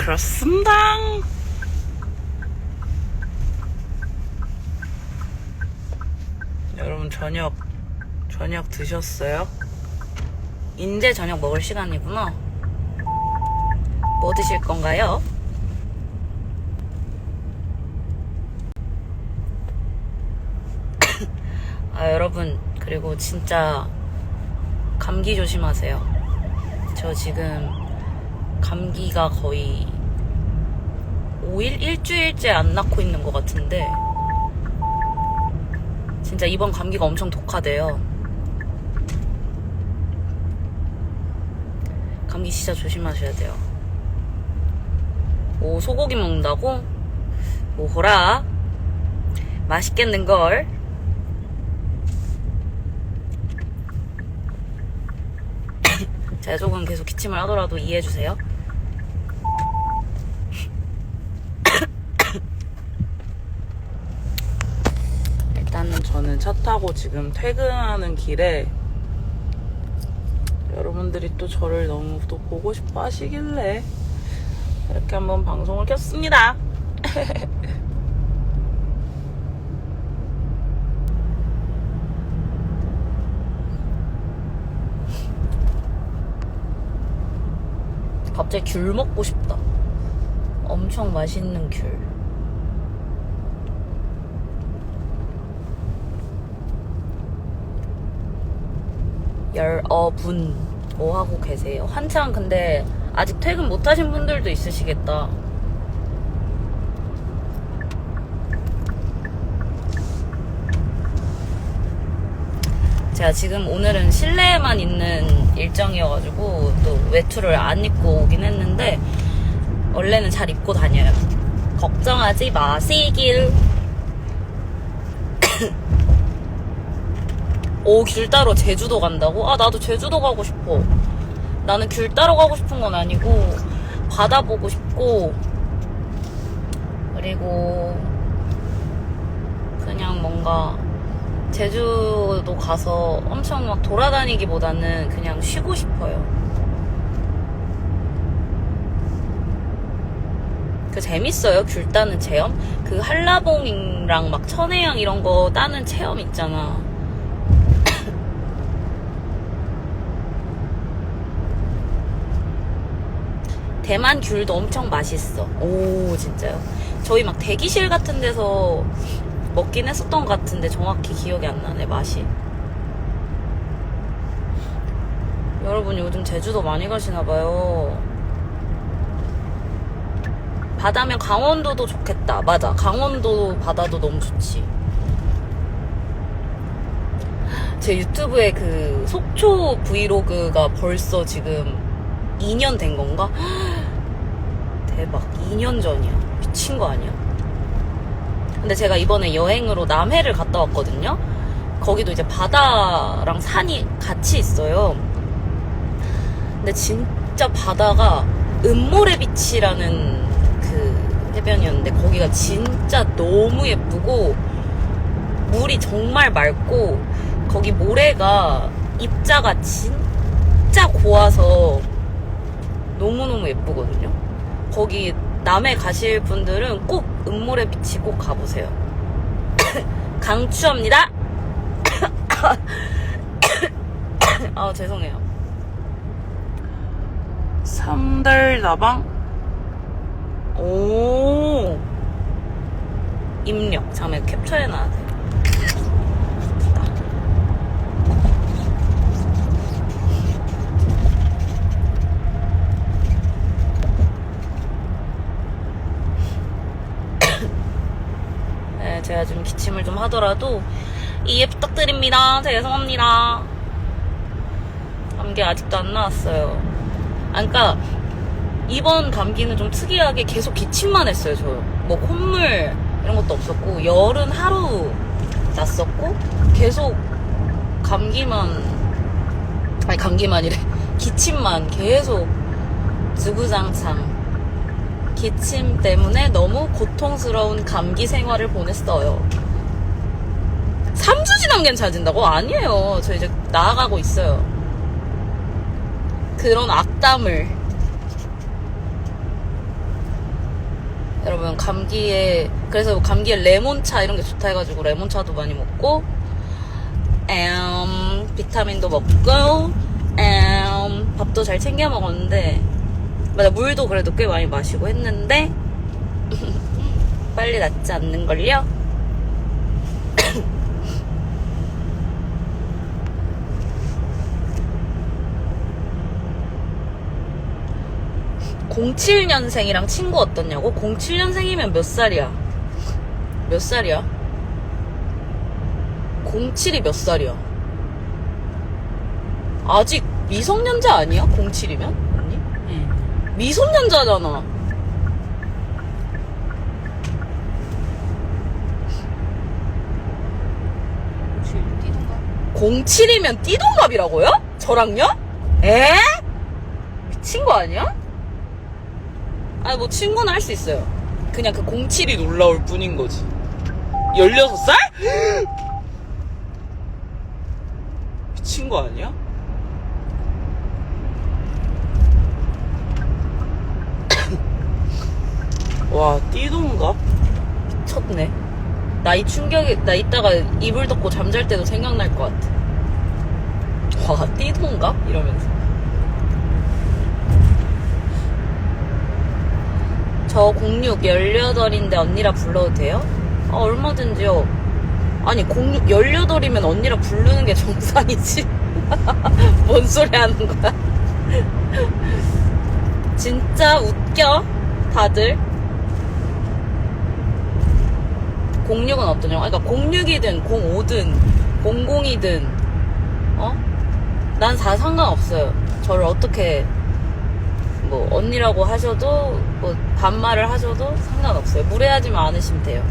그렇습니다. 여러분 저녁 저녁 드셨어요? 이제 저녁 먹을 시간이구나. 뭐 드실 건가요? 아 여러분 그리고 진짜 감기 조심하세요. 저 지금 감기가 거의 5일 일주일째 안 낳고 있는 것 같은데 진짜 이번 감기가 엄청 독하대요. 감기 진짜 조심하셔야 돼요. 오 소고기 먹는다고? 오호라 맛있겠는걸? 제가 조금 계속 기침을 하더라도 이해해주세요. 일단은 저는 차 타고 지금 퇴근하는 길에 여러분들이 또 저를 너무 또 보고 싶어 하시길래 이렇게 한번 방송을 켰습니다. 갑자기 귤 먹고 싶다. 엄청 맛있는 귤. 열어분 뭐 하고 계세요? 한창 근데 아직 퇴근 못 하신 분들도 있으시겠다. 제가 지금 오늘은 실내에만 있는 일정이어가지고 또 외투를 안 입고 오긴 했는데 원래는 잘 입고 다녀요. 걱정하지 마시길. 오, 귤 따러 제주도 간다고? 아, 나도 제주도 가고 싶어. 나는 귤 따러 가고 싶은 건 아니고, 바다 보고 싶고, 그리고, 그냥 뭔가, 제주도 가서 엄청 막 돌아다니기보다는 그냥 쉬고 싶어요. 그 재밌어요, 귤 따는 체험? 그 한라봉이랑 막 천혜향 이런 거 따는 체험 있잖아. 대만 귤도 엄청 맛있어. 오, 진짜요? 저희 막 대기실 같은 데서 먹긴 했었던 것 같은데 정확히 기억이 안 나네, 맛이. 여러분 요즘 제주도 많이 가시나봐요. 바다면 강원도도 좋겠다. 맞아. 강원도 바다도 너무 좋지. 제 유튜브에 그 속초 브이로그가 벌써 지금 2년 된 건가? 대박. 2년 전이야. 미친 거 아니야? 근데 제가 이번에 여행으로 남해를 갔다 왔거든요. 거기도 이제 바다랑 산이 같이 있어요. 근데 진짜 바다가 음모래 비치라는 그 해변이었는데 거기가 진짜 너무 예쁘고 물이 정말 맑고 거기 모래가 입자가 진짜 고와서 너무너무 예쁘거든요. 거기 남해 가실 분들은 꼭 음모래 비치 꼭 가보세요. 강추합니다. 아 죄송해요. 삼달다방 오 입력 잠깐 캡처해놔야 돼. 네, 제가 좀 기침을 좀 하더라도 이해 부탁드립니다. 죄송합니다. 감기 아직도 안 나왔어요. 아, 그러니까 이번 감기는 좀 특이하게 계속 기침만 했어요. 저. 뭐 콧물 이런 것도 없었고 열은 하루 났었고 계속 감기만 아니 감기만이래 기침만 계속 주구장창 기침 때문에 너무 고통스러운 감기 생활을 보냈어요. 3주 지난 괜찮아진다고? 아니에요. 저 이제 나아가고 있어요. 그런 악담을 여러분 감기에 그래서 감기에 레몬차 이런 게 좋다 해가지고 레몬차도 많이 먹고 음, 비타민도 먹고 음, 밥도 잘 챙겨 먹었는데 맞아 물도 그래도 꽤 많이 마시고 했는데 빨리 낫지 않는걸요? (07년생이랑) 친구 어떻냐고 (07년생이면) 몇 살이야 몇 살이야 07이 몇 살이야 아직 미성년자 아니야 (07이면) 언니 응. 미성년자잖아 혹시 뛰던가? 07이면 띠동갑이라고요? 저랑요? 에? 미친 거 아니야? 아니 뭐 친구는 할 수 있어요. 그냥 그 07이 이 놀라울 뿐인 거지. 16살? 미친 거 아니야? 와, 띠동갑? 미쳤네. 나 이 충격이 나 이따가 이불 덮고 잠잘 때도 생각날 것 같아. 와 띠동갑 이러면서. 저 06 18인데 언니라 불러도 돼요? 아, 얼마든지요. 아니 06 18이면 언니라 부르는 게 정상이지. 뭔 소리 하는 거야? 진짜 웃겨 다들. 06은 어떠냐고? 그러니까 06이든 05든 00이든 어? 난 다 상관없어요. 저를 어떻게 뭐 언니라고 하셔도 뭐 반말을 하셔도 상관없어요. 무례하지만 않으시면 돼요.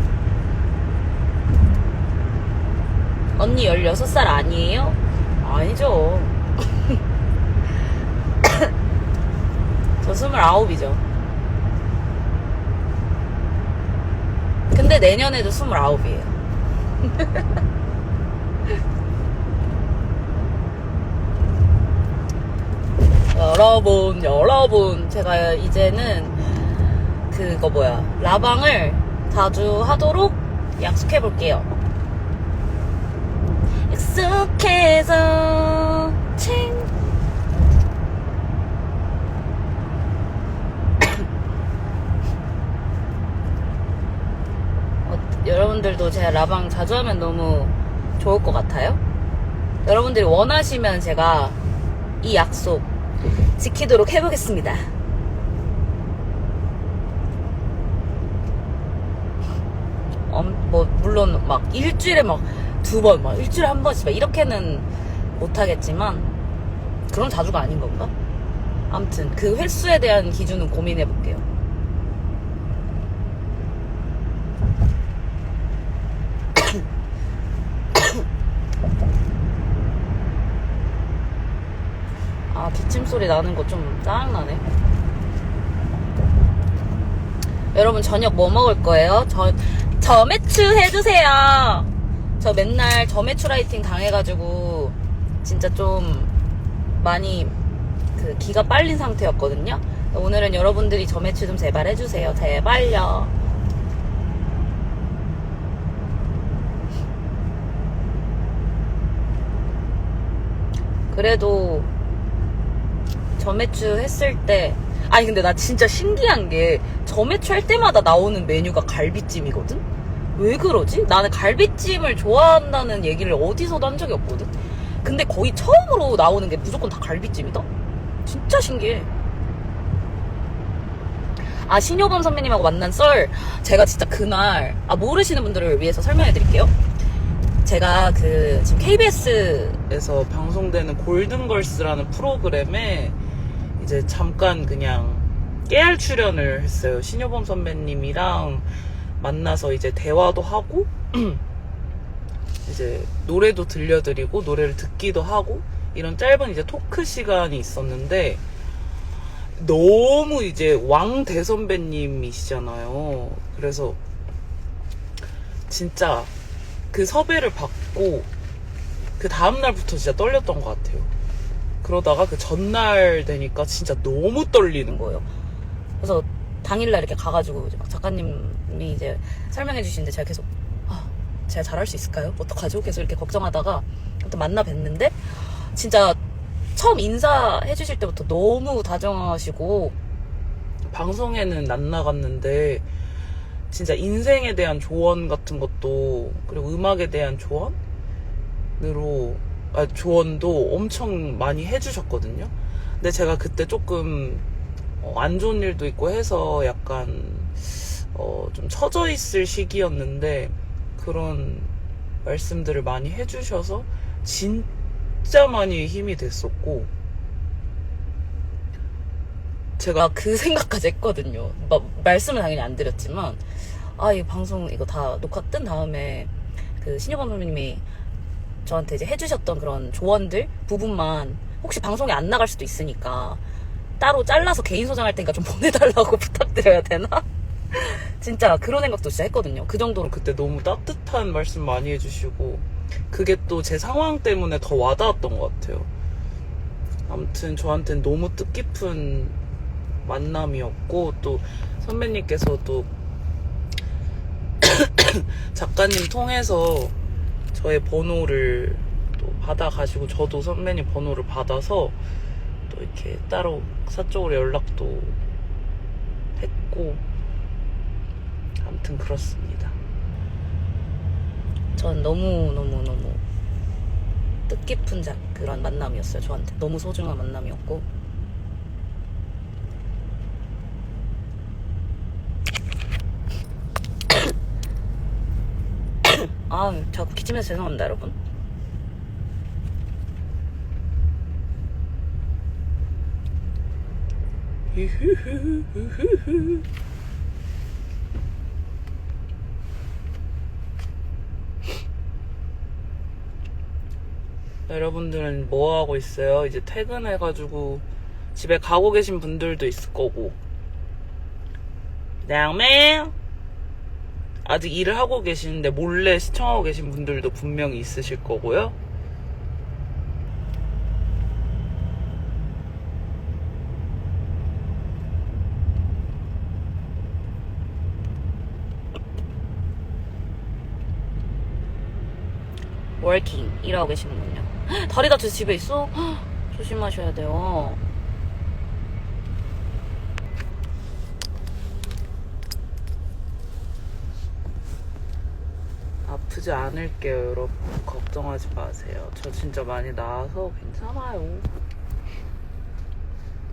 언니 16살 아니에요? 아니죠. 저 29이죠. 근데 내년에도 29이에요. 여러분, 여러분, 제가 이제는 그거 뭐야, 라방을 자주 하도록 약속해 볼게요. 약속해서 칭. 어, 여러분들도 제가 라방 자주 하면 너무 좋을 것 같아요. 여러분들이 원하시면 제가 이 약속 지키도록 해보겠습니다. 엄, 뭐, 물론 막 일주일에 막 두 번, 막 일주일에 한 번씩 막 이렇게는 못하겠지만, 그런 자주가 아닌 건가? 암튼, 그 횟수에 대한 기준은 고민해 볼게요. 아, 기침 소리 나는 거 좀 짜증나네. 여러분, 저녁 뭐 먹을 거예요? 저, 저매추 해주세요. 저 맨날 저매추 라이팅 당해가지고, 진짜 좀 많이 그 기가 빨린 상태였거든요. 오늘은 여러분들이 저매추 좀 제발 해주세요. 제발요. 그래도 저매추 했을 때 아니 근데 나 진짜 신기한 게 저매추 할 때마다 나오는 메뉴가 갈비찜이거든? 왜 그러지? 나는 갈비찜을 좋아한다는 얘기를 어디서도 한 적이 없거든? 근데 거의 처음으로 나오는 게 무조건 다 갈비찜이다? 진짜 신기해. 아, 신효범 선배님하고 만난 썰. 제가 진짜 그날, 아, 모르시는 분들을 위해서 설명해 드릴게요. 제가 그, 지금 KBS, 에서 방송되는 골든걸스라는 프로그램에 이제 잠깐 그냥 깨알 출연을 했어요. 신효범 선배님이랑 만나서 이제 대화도 하고 이제 노래도 들려드리고 노래를 듣기도 하고 이런 짧은 이제 토크 시간이 있었는데 너무 이제 왕 대 선배님이시잖아요. 그래서 진짜 그 섭외를 받고 그 다음날부터 진짜 떨렸던 것 같아요. 그러다가 그 전날 되니까 진짜 너무 떨리는 거예요. 그래서 당일날 이렇게 가가지고 이제 막 작가님이 이제 설명해 주시는데 제가 계속 아 제가 잘할 수 있을까요? 어떡하죠? 계속 이렇게 걱정하다가 또 만나 뵀는데 진짜 처음 인사해 주실 때부터 너무 다정하시고 방송에는 안 나갔는데 진짜 인생에 대한 조언 같은 것도 그리고 음악에 대한 조언으로 아, 조언도 엄청 많이 해주셨거든요. 근데 제가 그때 조금 어, 안 좋은 일도 있고 해서 약간 어, 좀 처져 있을 시기였는데 그런 말씀들을 많이 해주셔서 진짜 많이 힘이 됐었고 제가 그 생각까지 했거든요. 마- 말씀은 당연히 안 드렸지만, 아, 이 방송 이거 다 녹화 뜬 다음에 그 신여범 선배님이 저한테 이제 해주셨던 그런 조언들 부분만 혹시 방송에 안 나갈 수도 있으니까 따로 잘라서 개인 소장할 테니까 좀 보내달라고 부탁드려야 되나? 진짜 그런 생각도 진짜 했거든요. 그 정도로 그 그때 너무 따뜻한 말씀 많이 해주시고 그게 또 제 상황 때문에 더 와닿았던 것 같아요. 아무튼 저한테는 너무 뜻깊은 만남이었고 또 선배님께서도 작가님 통해서 저의 번호를 또 받아가지고 저도 선배님 번호를 받아서 또 이렇게 따로 사적으로 연락도 했고 아무튼 그렇습니다. 전 너무 너무 너무 뜻깊은 자, 그런 만남이었어요. 저한테 너무 소중한 만남이었고 아 자꾸 기침해서 죄송합니다 여러분. 여러분들은 뭐 하고 있어요? 이제 퇴근해가지고 집에 가고 계신 분들도 있을 거고. 다음에 아직 일을 하고 계시는데 몰래 시청하고 계신 분들도 분명히 있으실 거고요. 워킹 일하고 계시는군요. 헉, 다리 다쳐서 집에 있어? 헉, 조심하셔야 돼요. 아프지 않을게요, 여러분. 걱정하지 마세요. 저 진짜 많이 나아서 괜찮아요.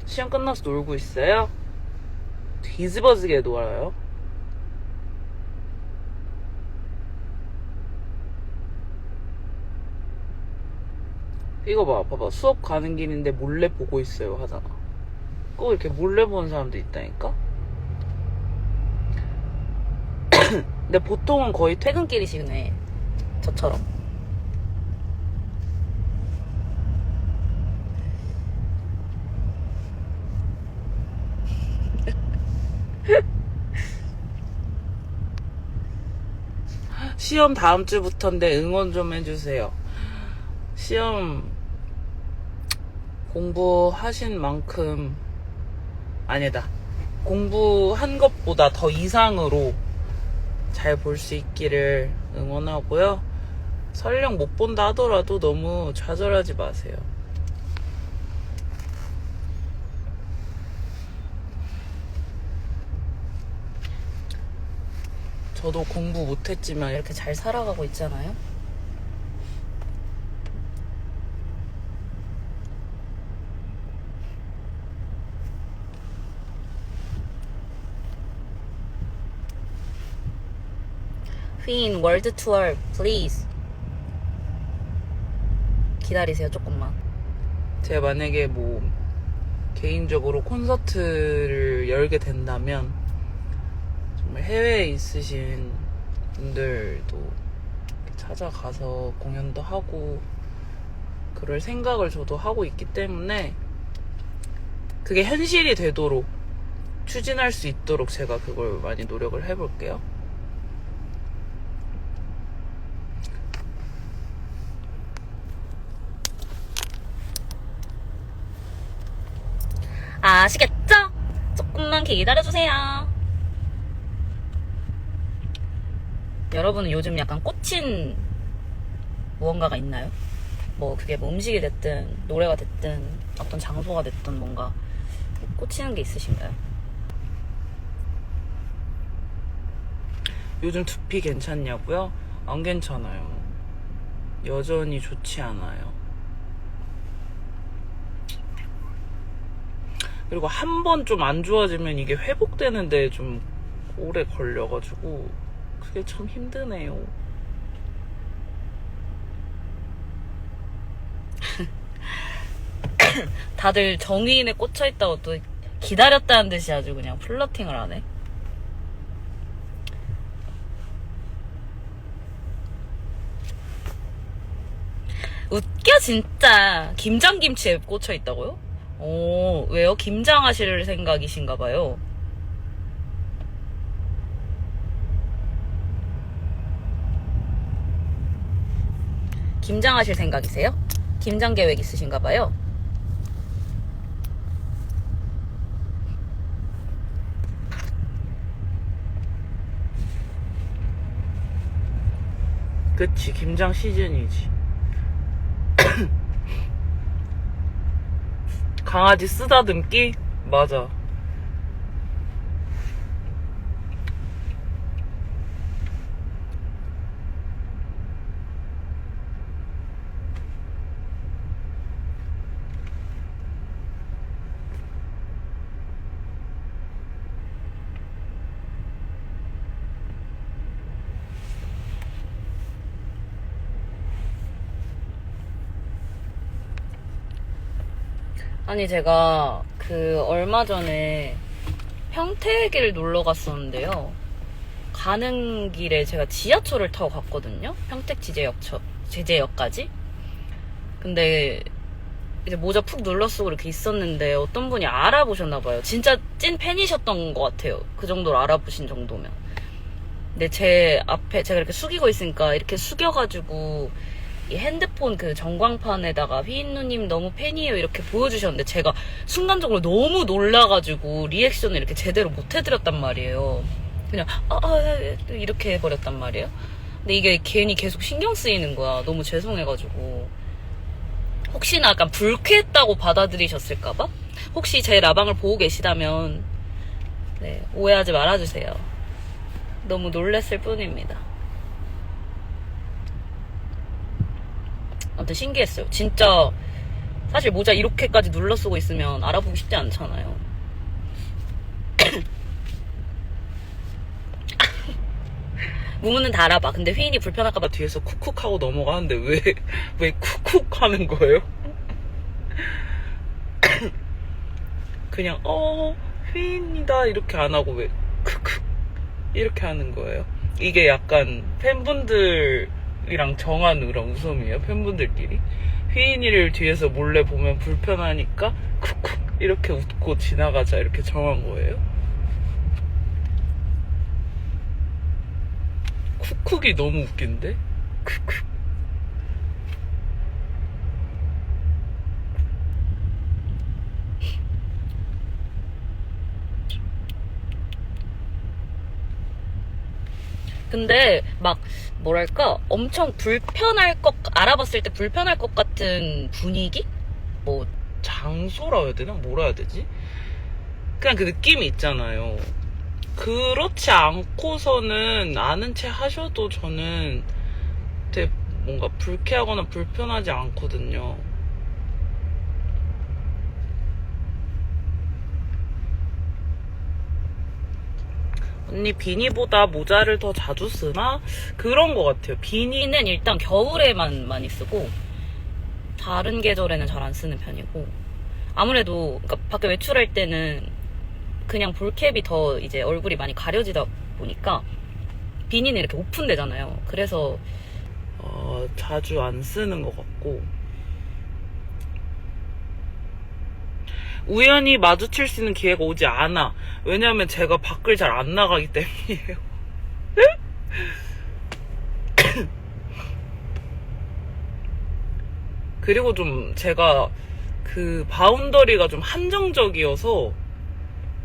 시험 끝나서 놀고 있어요? 뒤집어지게 놀아요? 이거 봐, 봐봐. 수업 가는 길인데 몰래 보고 있어요 하잖아. 꼭 이렇게 몰래 보는 사람도 있다니까? 근데 보통은 거의 퇴 퇴근길이시네. 저처럼. 시험 다음 주부터인데 응원 좀 해주세요. 시험 공부하신 만큼 아니다. 공부한 것보다 더 이상으로 잘 볼 수 있기를 응원하고요. 설령 못 본다 하더라도 너무 좌절하지 마세요. 저도 공부 못했지만 이렇게 잘 살아가고 있잖아요. 휘인 월드 투어 please 기다리세요 조금만 제가 만약에 뭐 개인적으로 콘서트를 열게 된다면 정말 해외에 있으신 분들도 찾아가서 공연도 하고 그럴 생각을 저도 하고 있기 때문에 그게 현실이 되도록 추진할 수 있도록 제가 그걸 많이 노력을 해볼게요. 아시겠죠? 조금만 기다려주세요. 여러분은 요즘 약간 꽂힌 무언가가 있나요? 뭐 그게 뭐 음식이 됐든 노래가 됐든 어떤 장소가 됐든 뭔가 꽂히는 게 있으신가요? 요즘 두피 괜찮냐고요? 안 괜찮아요. 여전히 좋지 않아요. 그리고 한 번 좀 안 좋아지면 이게 회복되는데 좀 오래 걸려가지고 그게 참 힘드네요. 다들 정의인에 꽂혀 있다고 또 기다렸다는 듯이 아주 그냥 플러팅을 하네. 웃겨 진짜 김장김치에 꽂혀 있다고요? 오 왜요? 김장하실 생각이신가 봐요. 김장하실 생각이세요? 김장 계획 있으신가 봐요. 그치, 김장 시즌이지. 강아지 쓰다듬기? 맞아. 아니 제가 그 얼마 전에 평택을 놀러 갔었는데요. 가는 길에 제가 지하철을 타고 갔거든요. 평택 지제역 제제역까지. 근데 이제 모자 푹 눌러 쓰고 이렇게 있었는데 어떤 분이 알아보셨나 봐요. 진짜 찐 팬이셨던 것 같아요. 그 정도로 알아보신 정도면. 근데 제 앞에 제가 이렇게 숙이고 있으니까 이렇게 숙여가지고 이 핸드폰 그 전광판에다가 휘인 누님 너무 팬이에요 이렇게 보여주셨는데 제가 순간적으로 너무 놀라가지고 리액션을 이렇게 제대로 못 해드렸단 말이에요. 그냥 아, 아, 아, 이렇게 해버렸단 말이에요. 근데 이게 괜히 계속 신경 쓰이는 거야. 너무 죄송해가지고. 혹시나 약간 불쾌했다고 받아들이셨을까봐? 혹시 제 라방을 보고 계시다면 네, 오해하지 말아주세요. 너무 놀랬을 뿐입니다. 아무튼 신기했어요. 진짜 사실 모자 이렇게까지 눌러 쓰고 있으면 알아보기 쉽지 않잖아요. 무무는 다 알아봐. 근데 휘인이 불편할까봐 나 뒤에서 쿡쿡 하고 넘어가는데 왜, 왜 쿡쿡 하는 거예요? 그냥, 어, 휘인이다. 이렇게 안 하고 왜 쿡쿡 이렇게 하는 거예요? 이게 약간 팬분들 이랑 정한 그런 웃음이에요, 팬분들끼리. 휘인이를 뒤에서 몰래 보면 불편하니까 쿡쿡 이렇게 웃고 지나가자. 이렇게 정한 거예요? 쿡쿡이 너무 웃긴데? 쿡쿡. 근데 막 뭐랄까 엄청 불편할 것 알아봤을 때 불편할 것 같은 분위기? 뭐 장소라 해야 되나? 뭐라 해야 되지? 그냥 그 느낌이 있잖아요. 그렇지 않고서는 아는 체 하셔도 저는 되게 뭔가 불쾌하거나 불편하지 않거든요. 언니 비니보다 모자를 더 자주 쓰나? 그런 것 같아요. 비니 비니는 일단 겨울에만 많이 쓰고 다른 계절에는 잘 안 쓰는 편이고 아무래도 그러니까 밖에 외출할 때는 그냥 볼캡이 더 이제 얼굴이 많이 가려지다 보니까 비니는 이렇게 오픈되잖아요. 그래서 어, 자주 안 쓰는 것 같고 우연히 마주칠 수 있는 기회가 오지 않아. 왜냐면 제가 밖을 잘 안 나가기 때문이에요. 그리고 좀 제가 그 바운더리가 좀 한정적이어서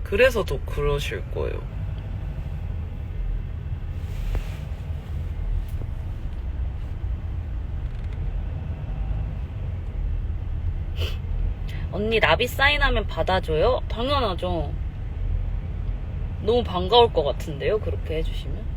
그래서 더 그러실 거예요. 언니 나비 사인하면 받아줘요? 당연하죠. 너무 반가울 것 같은데요, 그렇게 해주시면?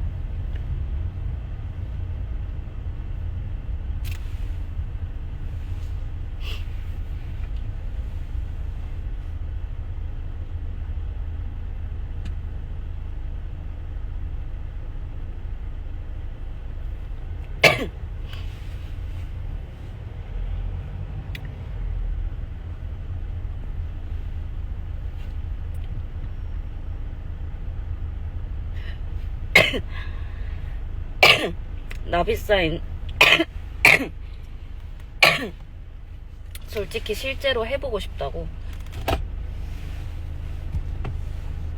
나비 사인. 솔직히 실제로 해보고 싶다고.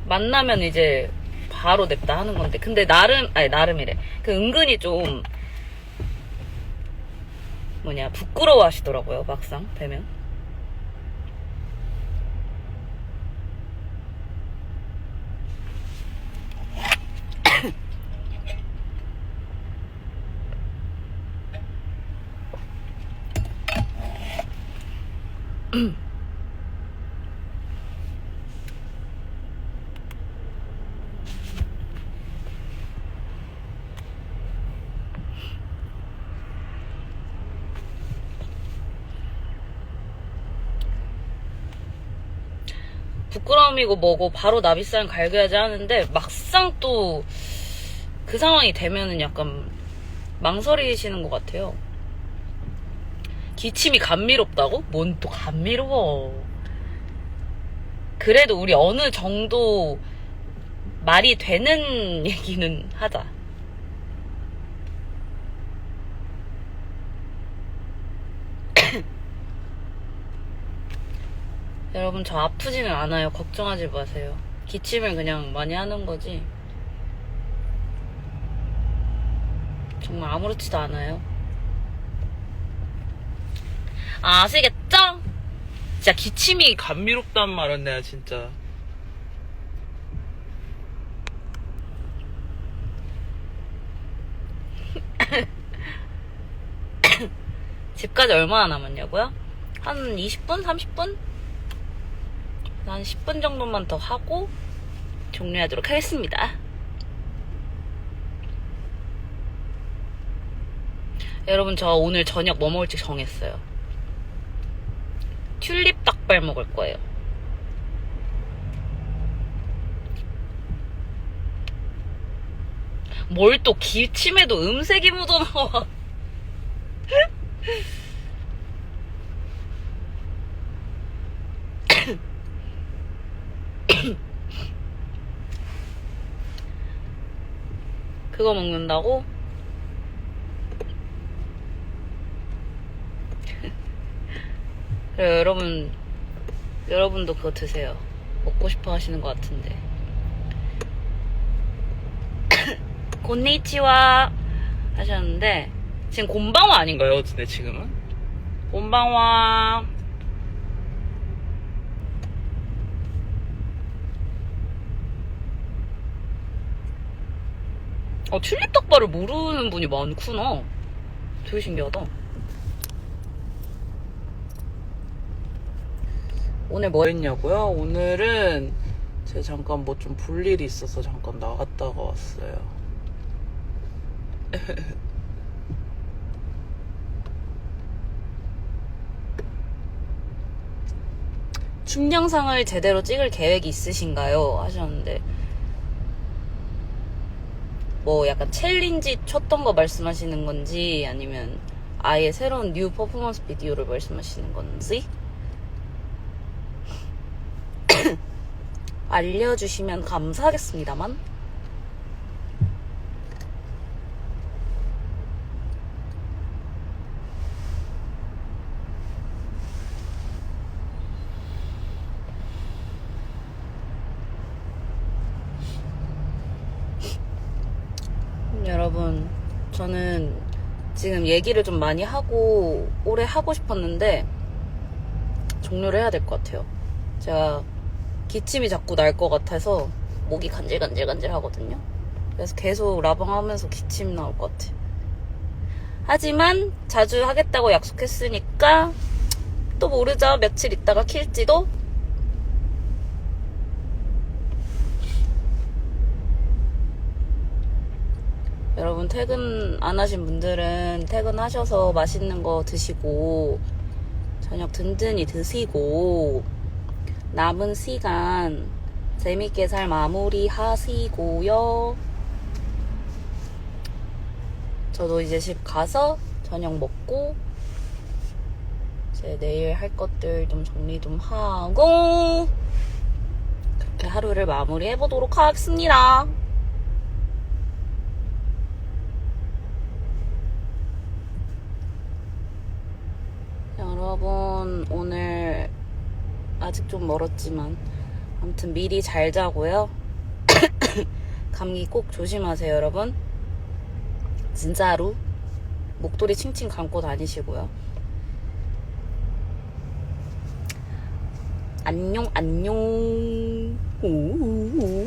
만나면 이제 바로 냅다 하는 건데. 근데 나름, 아니, 나름이래. 그 은근히 좀, 뭐냐, 부끄러워 하시더라고요, 막상 되면. 부끄러움이고 뭐고 바로 나비사인 갈겨야지 하는데 막상 또 그 상황이 되면은 약간 망설이시는 것 같아요. 기침이 감미롭다고? 뭔 또 감미로워. 그래도 우리 어느 정도 말이 되는 얘기는 하자. 여러분 저 아프지는 않아요. 걱정하지 마세요. 기침을 그냥 많이 하는 거지. 정말 아무렇지도 않아요. 아시겠죠? 진짜 기침이 감미롭단 말은 내가 진짜. 집까지 얼마나 남았냐고요? 한 20분? 30분? 한 10분 정도만 더 하고 종료하도록 하겠습니다. 여러분 저 오늘 저녁 뭐 먹을지 정했어요. 튤립 닭발 먹을 거예요. 뭘 또 기침에도 음색이 묻어나와. 그거 먹는다고? 그래 여러분 여러분도 그거 드세요 먹고 싶어 하시는 것 같은데 곤니치와 하셨는데 지금 곤방화 아닌가요? 근데 지금은? 곤방와. 어, 튤립 닭발을 모르는 분이 많구나. 되게 신기하다. 오늘 뭐뭐 했냐고요? 오늘은 제가 잠깐 뭐 좀 볼 일이 있어서 잠깐 나갔다가 왔어요. 춤 영상을 제대로 찍을 계획이 있으신가요? 하셨는데 뭐 약간 챌린지 쳤던 거 말씀하시는 건지 아니면 아예 새로운 뉴 퍼포먼스 비디오를 말씀하시는 건지 알려주시면 감사하겠습니다만 여러분, 저는 지금 얘기를 좀 많이 하고 오래 하고 싶었는데 종료를 해야 될 것 같아요. 제가 기침이 자꾸 날 것 같아서 목이 간질간질간질 하거든요. 그래서 계속 라방하면서 기침 나올 것 같아요. 하지만 자주 하겠다고 약속했으니까 또 모르죠. 며칠 있다가 킬지도. 여러분 퇴근 안 하신 분들은 퇴근하셔서 맛있는 거 드시고 저녁 든든히 드시고 남은 시간 재밌게 잘 마무리 하시고요. 저도 이제 집 가서 저녁 먹고 이제 내일 할 것들 좀 정리 좀 하고 그렇게 하루를 마무리해 보도록 하겠습니다. 여러분 오늘 아직 좀 멀었지만 아무튼 미리 잘 자고요. 감기 꼭 조심하세요, 여러분. 진짜로 목도리 칭칭 감고 다니시고요. 안녕, 안녕. 오오오.